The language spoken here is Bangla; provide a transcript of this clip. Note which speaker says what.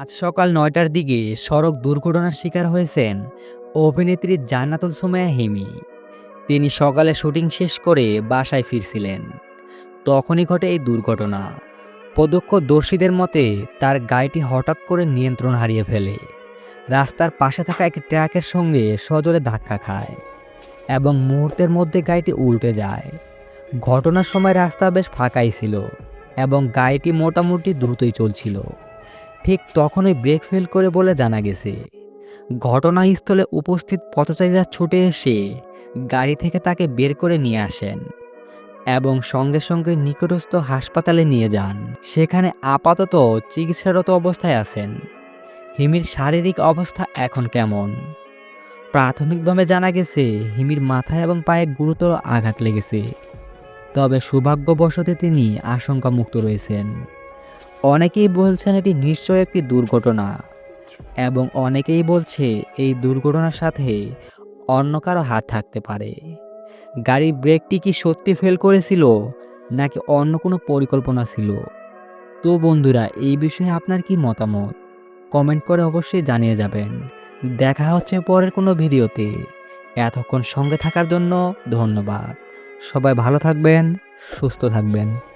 Speaker 1: আজ সকাল নয়টার দিকে সড়ক দুর্ঘটনার শিকার হয়েছেন অভিনেত্রী জান্নাতুল সুমাইয়া হিমি। তিনি সকালে শুটিং শেষ করে বাসায় ফিরছিলেন। তখনই ঘটে এই দুর্ঘটনা। প্রত্যক্ষদর্শীদের মতে তার গাড়িটি হঠাৎ করে নিয়ন্ত্রণ হারিয়ে ফেলে। রাস্তার পাশে থাকা একটি ট্রাকের সঙ্গে সজোরে ধাক্কা খায় এবং মুহূর্তের মধ্যে গাড়িটি উল্টে যায়। ঘটনার সময় রাস্তা বেশ ফাঁকাই ছিল এবং গাড়িটি মোটামুটি দ্রুতই চলছিল। ঠিক তখনই ব্রেক ফেল করে বলে জানা গেছে, ঘটনাস্থলে উপস্থিত পথচারীরা ছুটে এসে গাড়ি থেকে তাকে বের করে নিয়ে আসেন এবং সঙ্গে সঙ্গে নিকটস্থ হাসপাতালে নিয়ে যান। সেখানে আপাতত চিকিৎসারত অবস্থায় আছেন। হিমির শারীরিক অবস্থা এখন কেমন? প্রাথমিকভাবে জানা গেছে, হিমির মাথায় এবং পায়ে গুরুতর আঘাত লেগেছে। তবে সৌভাগ্যবশত তিনি আশঙ্কামুক্ত রয়েছেন। অনেকেই বলছেন এটি নিশ্চয় একটি দুর্ঘটনা এবং অনেকেই বলছে এই দুর্ঘটনার সাথে অন্য কারও হাত থাকতে পারে। গাড়ির ব্রেকটি কি সত্যি ফেল করেছিল নাকি অন্য কোনো পরিকল্পনা ছিল? তো বন্ধুরা, এই বিষয়ে আপনার কি মতামত? কমেন্ট করে অবশ্যই জানিয়ে যাবেন। দেখা হচ্ছে পরের কোনো ভিডিওতে। এতক্ষণ সঙ্গে থাকার জন্য ধন্যবাদ। সবাই ভালো থাকবেন, সুস্থ থাকবেন।